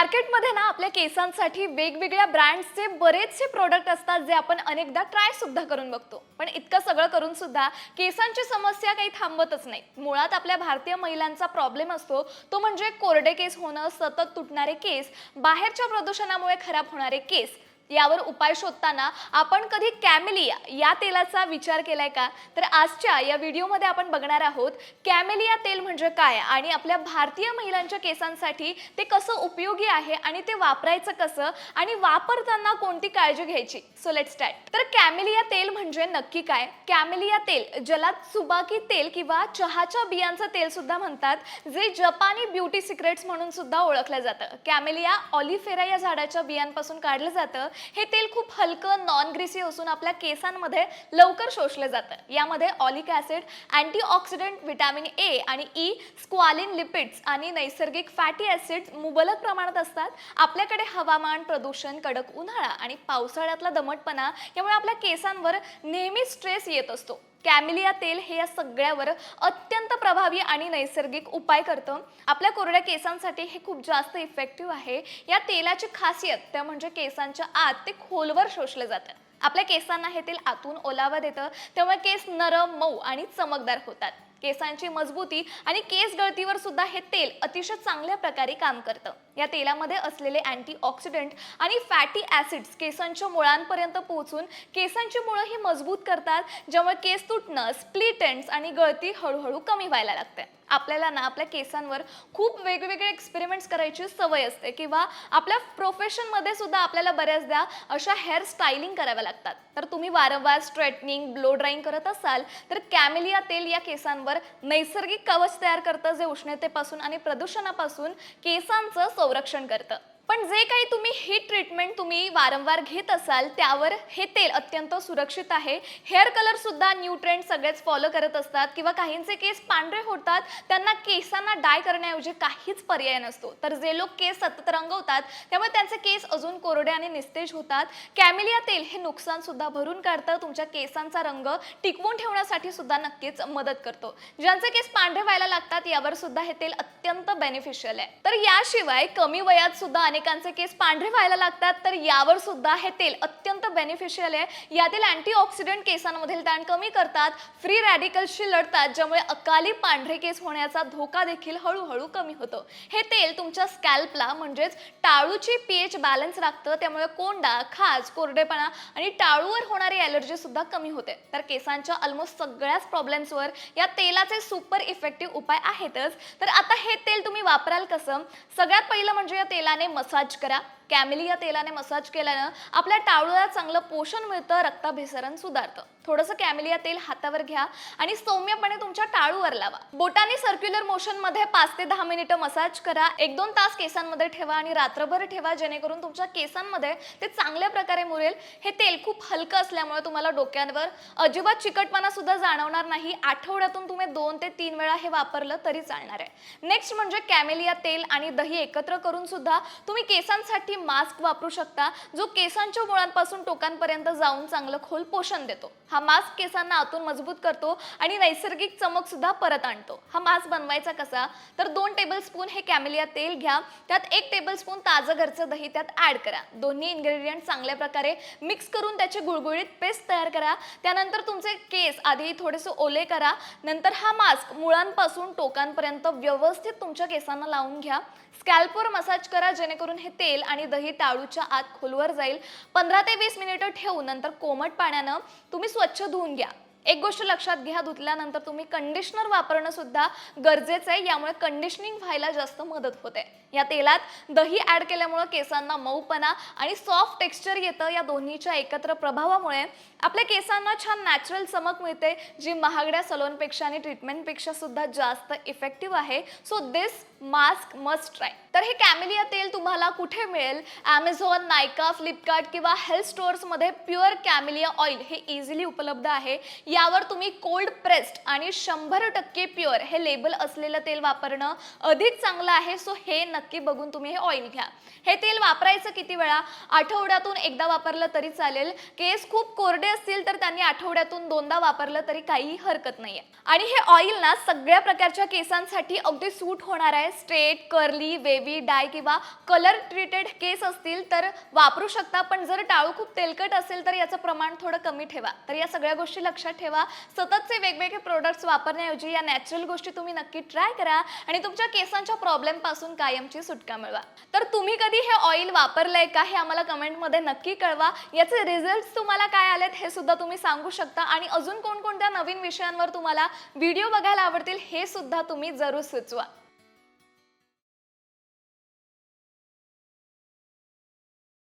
मार्केटमध्ये ना आपल्या केसांसाठी वेगवेगळ्या ब्रँड्सचे बरेचसे प्रोडक्ट असतात जे आपण अनेकदा ट्राय सुद्धा करून बघतो. पण इतकं सगळं करून सुद्धा केसांची समस्या काही थांबतच नाही. मुळात आपल्या भारतीय महिलांचा प्रॉब्लेम असतो तो म्हणजे कोरडे केस होणं सतत तुटणारे केस बाहेरच्या प्रदूषणामुळे खराब होणारे केस. यावर उपाय शोधताना आपण कधी कॅमेलिया या तेलाचा विचार केलाय का? तर आजच्या या व्हिडिओमध्ये आपण बघणार आहोत कॅमेलिया तेल म्हणजे काय? आणि आपल्या भारतीय महिलांच्या केसांसाठी ते कसं उपयोगी आहे आणि ते वापरायचं कसं? आणि वापरताना कोणती काळजी घ्यायची? सो लेट स्टार्ट तर कॅमेलिया तेल म्हणजे नक्की काय? कॅमेलिया तेल ज्याला सुबाकी तेल किंवा चहाच्या बियांचं तेल सुद्धा म्हणतात जे जपानी ब्युटी सिक्रेट्स म्हणून सुद्धा ओळखलं जातं. कॅमेलिया ऑलिफेरा या झाडाच्या बियांपासून काढलं जातं. हे तेल खूप हलकं नॉन ग्रीसी असून आपल्या केसांमध्ये लवकर शोषलं जातं. यामध्ये oleic acid antioxidant vitamin A आणि ई स्क्वालिन लिपिड्स आणि नैसर्गिक फॅटी ऍसिड मुबलक प्रमाणात असतात. आपल्याकडे हवामान प्रदूषण कडक उन्हाळा आणि पावसाळ्यातला दमटपणा यामुळे आपल्या केसांवर नेहमी स्ट्रेस येत असतो. कॅमिलिया तेल हे या सगळ्यावर अत्यंत प्रभावी आणि नैसर्गिक उपाय करतं. आपल्या कोरड्या केसांसाठी हे खूप जास्त इफेक्टिव्ह आहे. या तेलाची खासियत त्या म्हणजे केसांच्या आत ते खोलवर शोषलं जातं. आपल्या केसांना हे तेल आतून ओलावा देतं. त्यामुळे केस नरम मऊ आणि चमकदार होतात. केसांची मजबूती आणि केस गळतीवर सुद्धा हे तेल अतिशय चांगल्या प्रकारे काम करतं. या तेलामध्ये असलेले अँटीऑक्सिडंट आणि फॅटी ऍसिड्स केसांच्या मुळांपर्यंत पोहोचून केसांची मुळं ही मजबूत करतात ज्यामुळे केस तुटणं स्प्लिट एंड्स आणि गळती हळूहळू कमी व्हायला लागते. आपल्याला ना आपल्या केसांवर खूप वेगवेगळे एक्सपेरिमेंट्स करायची सवय असते. किंवा आपल्या प्रोफेशनमध्ये सुद्धा आपल्याला बऱ्याचदा अशा हेअर स्टायलिंग कराव्या लागतात. तर तुम्ही वारंवार स्ट्रेटनिंग ब्लो ड्राईंग करत असाल तर कॅमेलिया तेल या केसांवर नैसर्गिक कवच तयार करतं जे उष्णतेपासून आणि प्रदूषणापासून केसांचं संरक्षण करतं. पण जे काही तुम्ही ही ट्रीटमेंट तुम्ही वारंवार घेत असाल त्यावर हे तेल अत्यंत सुरक्षित आहे. हेअर कलर सुद्धा न्यू ट्रेंड सगळेच फॉलो करत असतात किंवा काहींचे केस पांढरे होतात त्यांना केसांना डाय करण्याऐवजी काहीच पर्याय नसतो. तर जे लोक केस सतत रंगवतात त्यामुळे त्यांचे केस अजून कोरडे आणि निस्तेज होतात. कॅमिलिया तेल हे नुकसान सुद्धा भरून काढतं तुमच्या केसांचा रंग टिकवून ठेवण्यासाठी सुद्धा नक्कीच मदत करतो. ज्यांचे केस पांढरे व्हायला लागतात यावर सुद्धा हे तेल अत्यंत बेनिफिशियल आहे. तर याशिवाय कमी वयात सुद्धा अनेक अनेकांचे केस पांढरे व्हायला लागतात तर यावर सुद्धा हे तेल अत्यंत बेनिफिशियल आहे. यातील अँटीऑक्सिडंट केसांमधील ताण कमी करतात फ्री रॅडिकल्सशी लढतात ज्यामुळे अकाली पांढरे केस होण्याचा धोका देखील हळूहळू कमी होतो. हे तेल तुमच्या स्कॅल्पला म्हणजेच टाळूची पीएच बॅलन्स राखतं त्यामुळे कोंडा खाज कोरडेपणा आणि टाळूवर होणारी ॲलर्जी सुद्धा कमी होते. तर केसांच्या ऑलमोस्ट सगळ्याच प्रॉब्लेम्सवर या तेलाचे सुपर इफेक्टिव्ह उपाय आहेतच. तर आता हे तेल तुम्ही वापराल कसं? सगळ्यात पहिलं म्हणजे या तेलाने मस सर्च करा. कॅमेलिया तेलाने मसाज केल्यानं आपल्या टाळूला चांगलं पोषण मिळतं रक्ताभिसरण सुधारतं. थोडंसं कॅमिलिया तेल हातावर घ्या आणि सौम्यपणे तुमच्या टाळूवर लावा. बोटाने सर्क्युलर मोशनमध्ये पाच ते दहा मिनिटं मसाज करा. एक दोन तास केसांमध्ये ठेवा आणि रात्रभर ठेवा जेणेकरून तुमच्या केसांमध्ये ते चांगल्या प्रकारे मुरेल. हे तेल खूप हलकं असल्यामुळे तुम्हाला डोक्यांवर अजिबात चिकटपणा सुद्धा जाणवणार नाही. आठवड्यातून तुम्ही दोन ते तीन वेळा हे वापरलं तरी चालणार आहे. नेक्स्ट म्हणजे कॅमेलिया तेल आणि दही एकत्र करून सुद्धा तुम्ही केसांसाठी मास्क वापरू शकता जो केसांच्या मुळांपासून टोकांपर्यंत जाऊन चांगलं खोल पोषण देतो. हा मास्क केसांना आतून मजबूत करतो आणि नैसर्गिक चमक सुद्धा परत आणतो. हा मास्क बनवायचा कसा? तर दोन टेबलस्पून हे कॅमेलिया तेल घ्या त्यात एक टेबलस्पून ताजं घरचं दही त्यात ऍड करा. दोन्ही इन्ग्रेडियंट चांगल्या प्रकारे मिक्स करून त्याची गुळगुळीत पेस्ट तयार करा. त्यानंतर तुमचे केस आधी थोडेसे ओले करा. नंतर हा मास्क मुळांपासून टोकांपर्यंत व्यवस्थित तुमच्या केसांना लावून घ्या. स्कॅल्पवर मसाज करा जेणेकरून हे तेल आणि दही टाळूच्या आत खोलवर जाईल. पंधरा ते वीस मिनिटं ठेवून नंतर कोमट पाण्यानं तुम्ही स्वच्छ धुवून घ्या. एक गोष्ट लक्षात घ्या धुतल्यानंतर तुम्ही कंडिशनर वापरणं सुद्धा गरजेचं आहे. यामुळे कंडिशनिंग व्हायला जास्त मदत होते. या तेलात दही ऍड केल्यामुळे केसांना मऊपणा आणि सॉफ्ट टेक्स्चर येतं. या दोन्हीच्या एकत्र प्रभावामुळे आपल्या केसांना छान नॅचरल चमक मिळते जी महागड्या सलोनपेक्षा आणि ट्रीटमेंटपेक्षा सुद्धा जास्त इफेक्टिव्ह आहे. So this mask must try. तर हे कॅमेलिया तेल तुम्हाला कुठे मिळेल? ॲमेझॉन नायका फ्लिपकार्ट किंवा हेल्थ स्टोअर्समध्ये प्युअर कॅमेलिया ऑइल हे इझिली उपलब्ध आहे. यावर तुम्ही कोल्ड प्रेस्ड आणि शंभर टक्के प्युअर हे लेबल असलेलं तेल वापरणं अधिक चांगलं आहे. सो हे नक्की बघून तुम्ही हे ऑइल घ्या. हे तेल वापरायचं किती वेळा? आठवड्यातून एकदा वापरलं तरी चालेल. केस खूप कोरडे असतील तर त्यांनी आठवड्यातून दोनदा वापरलं तरी काही हरकत नाही आणि हे ऑइल ना सगळ्या प्रकारच्या केसांसाठी अगदी सूट होणार आहे. आहे स्ट्रेट कर्ली वेवी डाय किंवा कलर ट्रीटेड केस असतील तर वापरू शकता. पण जर टाळू खूप तेलकट असेल तर याचं प्रमाण थोडं कमी ठेवा. तर या सगळ्या गोष्टी लक्षात ठेवा. सततचे वेगवेगळे प्रोडक्ट्स वापरण्याऐवजी या नॅचरल गोष्टी तुम्ही नक्की ट्राय करा आणि तुमच्या केसांच्या प्रॉब्लेमपासून कायमची सुटका मिळवा. तर तुम्ही कधी हे ऑइल वापरलंय का हे आम्हाला कमेंटमध्ये नक्की कळवा. याचे रिझल्ट तुम्हाला काय आलेत हे सुद्धा तुम्ही सांगू शकता. आणि अजून कोणकोणत्या नवीन विषयांवर तुम्हाला व्हिडिओ बघायला आवडतील हे सुद्धा तुम्ही जरूर सुचवा.